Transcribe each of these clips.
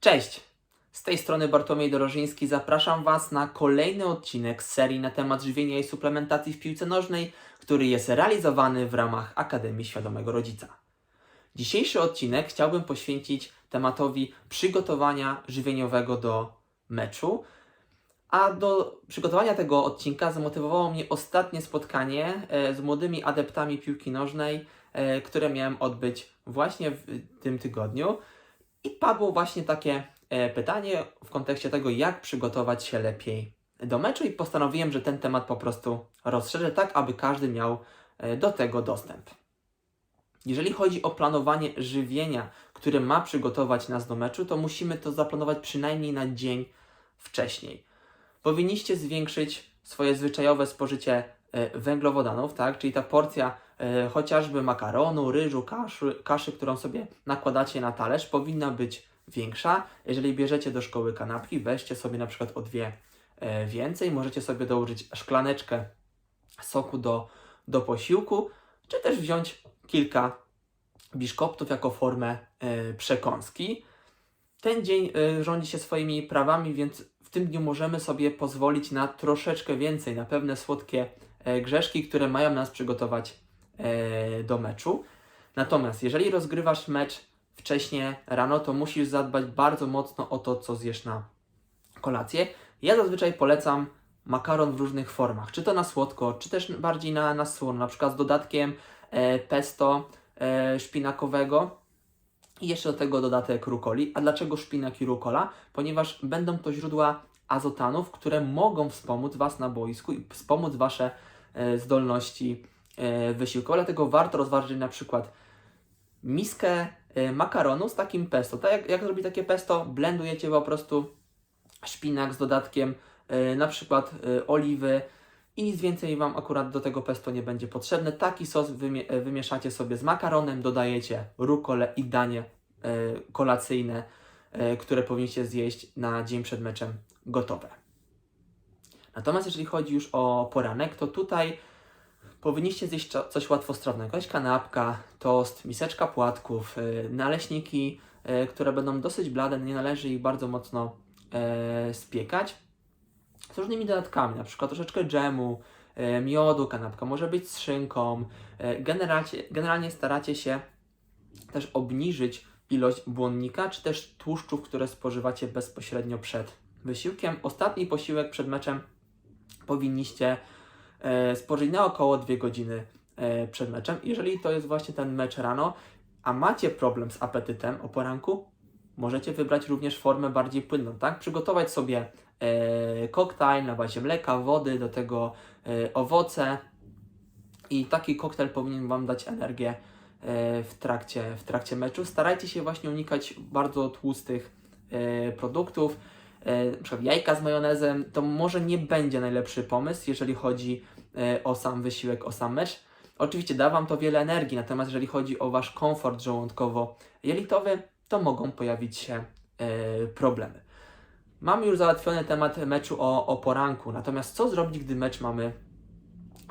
Cześć! Z tej strony Bartłomiej Dorożyński zapraszam Was na kolejny odcinek serii na temat żywienia i suplementacji w piłce nożnej, który jest realizowany w ramach Akademii Świadomego Rodzica. Dzisiejszy odcinek chciałbym poświęcić tematowi przygotowania żywieniowego do meczu, a do przygotowania tego odcinka zamotywowało mnie ostatnie spotkanie e, z młodymi adeptami piłki nożnej, e, które miałem odbyć właśnie w tym tygodniu. I padło właśnie takie e, pytanie w kontekście tego, jak przygotować się lepiej do meczu, i postanowiłem, że ten temat po prostu rozszerzę, tak aby każdy miał e, do tego dostęp. Jeżeli chodzi o planowanie żywienia, które ma przygotować nas do meczu, to musimy to zaplanować przynajmniej na dzień wcześniej. Powinniście zwiększyć swoje zwyczajowe spożycie e, węglowodanów, tak? Czyli ta porcja chociażby makaronu, ryżu, kaszy, kaszy, którą sobie nakładacie na talerz, powinna być większa. Jeżeli bierzecie do szkoły kanapki, weźcie sobie na przykład o dwie e, więcej. Możecie sobie dołożyć szklaneczkę soku do, do posiłku, czy też wziąć kilka biszkoptów jako formę e, przekąski. Ten dzień e, rządzi się swoimi prawami, więc w tym dniu możemy sobie pozwolić na troszeczkę więcej, na pewne słodkie e, grzeszki, które mają nas przygotować e, do meczu. Natomiast jeżeli rozgrywasz mecz wcześniej rano, to musisz zadbać bardzo mocno o to, co zjesz na kolację. Ja zazwyczaj polecam makaron w różnych formach, czy to na słodko, czy też bardziej na, na słono, na przykład z dodatkiem e, pesto e, szpinakowego i jeszcze do tego dodatek rukoli. A dlaczego szpinak i rukola? Ponieważ będą to źródła azotanów, które mogą wspomóc Was na boisku i wspomóc Wasze e, zdolności e, wysiłkowe. Dlatego warto rozważyć na przykład miskę e, makaronu z takim pesto. Tak jak, jak zrobić takie pesto? Blendujecie po prostu szpinak z dodatkiem e, na przykład oliwy i nic więcej Wam akurat do tego pesto nie będzie potrzebne. Taki sos wymie- wymieszacie sobie z makaronem, dodajecie rukolę i danie kolacyjne, które powinniście zjeść na dzień przed meczem gotowe. Natomiast jeżeli chodzi już o poranek, to tutaj powinniście zjeść co- coś łatwostrawnego. Jakaś kanapka, tost, miseczka płatków, e, naleśniki, e, które będą dosyć blade, nie należy ich bardzo mocno e, spiekać. Z różnymi dodatkami, na przykład troszeczkę dżemu, miodu, kanapka może być z szynką. Generalnie, generalnie staracie się też obniżyć ilość błonnika, czy też tłuszczów, które spożywacie bezpośrednio przed wysiłkiem. Ostatni posiłek przed meczem powinniście e, spożyć na około 2 godziny e, przed meczem. Jeżeli to jest właśnie ten mecz rano, a macie problem z apetytem o poranku, możecie wybrać również formę bardziej płynną, tak? Przygotować sobie e, koktajl na bazie mleka, wody, do tego owoce i taki koktajl powinien Wam dać energię w trakcie, w trakcie meczu. Starajcie się właśnie unikać bardzo tłustych produktów, e, przykład jajka z majonezem, to może nie będzie najlepszy pomysł, jeżeli chodzi e, o sam wysiłek, o sam mecz. Oczywiście da Wam to wiele energii, natomiast jeżeli chodzi o Wasz komfort żołądkowo-jelitowy, to mogą pojawić się e, problemy. Mamy już załatwiony temat meczu o, o poranku, natomiast co zrobić, gdy mecz mamy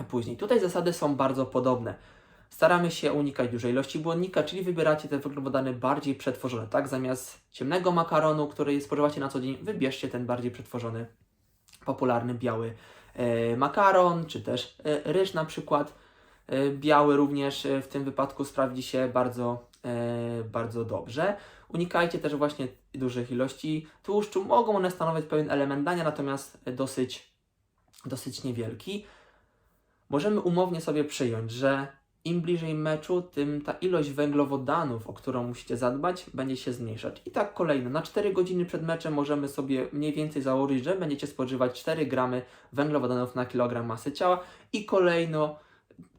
później? Tutaj zasady są bardzo podobne. Staramy się unikać dużej ilości błonnika, czyli wybieracie te węglowodany bardziej przetworzone, tak? Zamiast ciemnego makaronu, który spożywacie na co dzień, wybierzcie ten bardziej przetworzony, popularny biały e, makaron, czy też e, ryż na przykład. E, biały również e, w tym wypadku sprawdzi się bardzo, e, bardzo dobrze. Unikajcie też właśnie dużych ilości tłuszczu. Mogą one stanowić pewien element dania, natomiast dosyć, dosyć niewielki. Możemy umownie sobie przyjąć, że im bliżej meczu, tym ta ilość węglowodanów, o którą musicie zadbać, będzie się zmniejszać. I tak kolejno, na 4 godziny przed meczem możemy sobie mniej więcej założyć, że będziecie spożywać 4 gramy węglowodanów na kilogram masy ciała i kolejno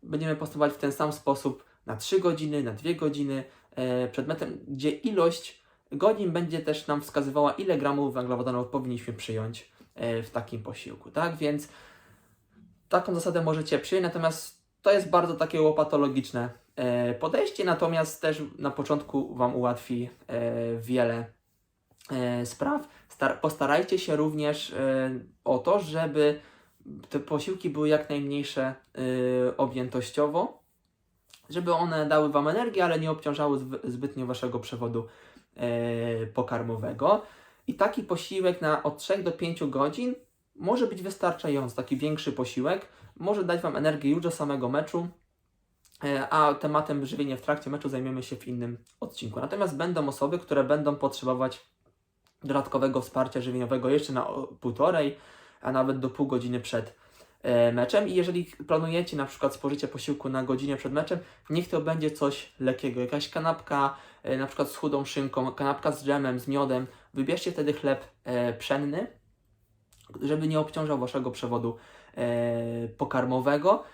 będziemy postępować w ten sam sposób na 3 godziny, na 2 godziny e, przed meczem, gdzie ilość godzin będzie też nam wskazywała, ile gramów węglowodanów powinniśmy przyjąć e, w takim posiłku, tak? Więc taką zasadę możecie przyjąć, natomiast to jest bardzo takie łopatologiczne e, podejście, natomiast też na początku Wam ułatwi e, wiele e, spraw. Star- postarajcie się również o to, żeby te posiłki były jak najmniejsze objętościowo, żeby one dały Wam energię, ale nie obciążały zb- zbytnio Waszego przewodu pokarmowego. I taki posiłek na od 3 do 5 godzin może być wystarczający. Taki większy posiłek może dać Wam energię już do samego meczu, e, a tematem żywienia w trakcie meczu zajmiemy się w innym odcinku. Natomiast będą osoby, które będą potrzebować dodatkowego wsparcia żywieniowego jeszcze na półtorej, a nawet do pół godziny przed e, meczem. I jeżeli planujecie na przykład spożycie posiłku na godzinę przed meczem, niech to będzie coś lekkiego, jakaś kanapka, e, na przykład z chudą szynką, kanapka z dżemem, z miodem. Wybierzcie wtedy chleb pszenny, żeby nie obciążał waszego przewodu pokarmowego.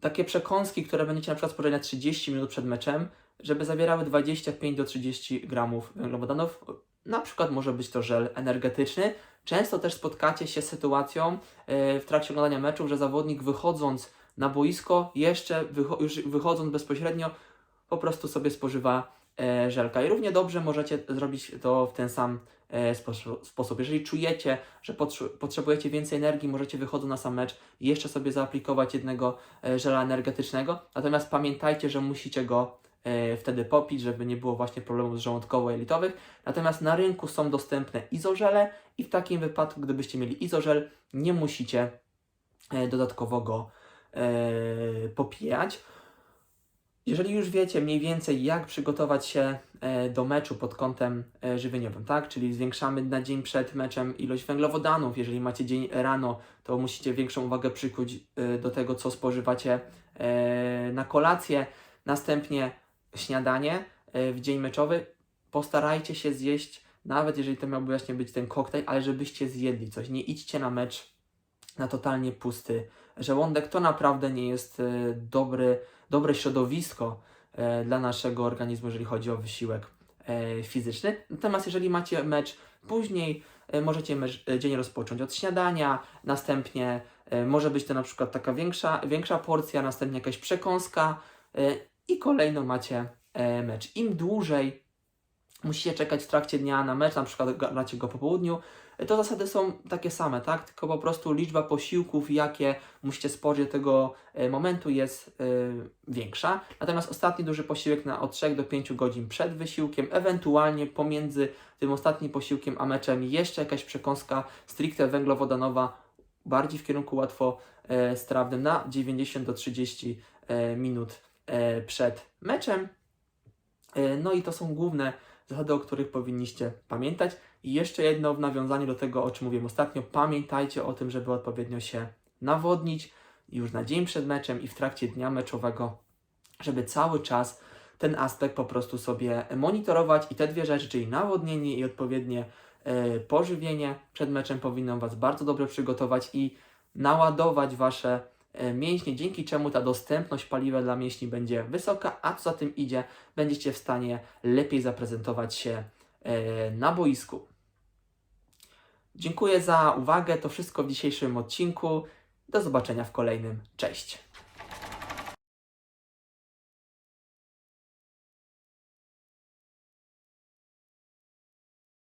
Takie przekąski, które będziecie na przykład spożywać na 30 minut przed meczem, żeby zawierały 25 do 30 gramów węglowodanów. Na przykład może być to żel energetyczny. Często też spotkacie się z sytuacją e, w trakcie oglądania meczu, że zawodnik wychodząc na boisko, jeszcze wycho- już wychodząc bezpośrednio, po prostu sobie spożywa e, żelka. I równie dobrze możecie zrobić to w ten sam e, sposób-. Jeżeli czujecie, że potrze- potrzebujecie więcej energii, możecie wychodząc na sam mecz jeszcze sobie zaaplikować jednego e, żela energetycznego. Natomiast pamiętajcie, że musicie go e, wtedy popić, żeby nie było właśnie problemów żołądkowo-jelitowych. Natomiast na rynku są dostępne izożele i w takim wypadku, gdybyście mieli izożel, nie musicie e, dodatkowo go e, popijać. Jeżeli już wiecie mniej więcej, jak przygotować się e, do meczu pod kątem e, żywieniowym, tak? Czyli zwiększamy na dzień przed meczem ilość węglowodanów. Jeżeli macie dzień rano, to musicie większą uwagę przykuć e, do tego, co spożywacie na kolację. Następnie śniadanie w dzień meczowy. Postarajcie się zjeść, nawet jeżeli to miałby właśnie być ten koktajl, ale żebyście zjedli coś. Nie idźcie na mecz na totalnie pusty żołądek. To naprawdę nie jest e, dobry, dobre środowisko e, dla naszego organizmu, jeżeli chodzi o wysiłek e, fizyczny. Natomiast jeżeli macie mecz później, możecie mecz, dzień rozpocząć od śniadania, następnie może być to na przykład taka większa, większa porcja, następnie jakaś przekąska i kolejno macie mecz. Im dłużej musicie czekać w trakcie dnia na mecz, na przykład gra- gracie go po południu, to zasady są takie same, tak? Tylko po prostu liczba posiłków, jakie musicie spożyć tego e, momentu jest e, większa. Natomiast ostatni duży posiłek na od 3 do 5 godzin przed wysiłkiem, ewentualnie pomiędzy tym ostatnim posiłkiem a meczem jeszcze jakaś przekąska stricte węglowodanowa, bardziej w kierunku łatwo e, strawnym na 90 do 30 e, minut przed meczem. No i to są główne zasady, o których powinniście pamiętać. I jeszcze jedno w nawiązaniu do tego, o czym mówiłem ostatnio, pamiętajcie o tym, żeby odpowiednio się nawodnić już na dzień przed meczem i w trakcie dnia meczowego, żeby cały czas ten aspekt po prostu sobie monitorować i te dwie rzeczy, czyli nawodnienie i odpowiednie e, pożywienie przed meczem powinno Was bardzo dobrze przygotować i naładować Wasze mięśnie, dzięki czemu ta dostępność paliwa dla mięśni będzie wysoka, a co za tym idzie, będziecie w stanie lepiej zaprezentować się e, na boisku. Dziękuję za uwagę. To wszystko w dzisiejszym odcinku. Do zobaczenia w kolejnym. Cześć.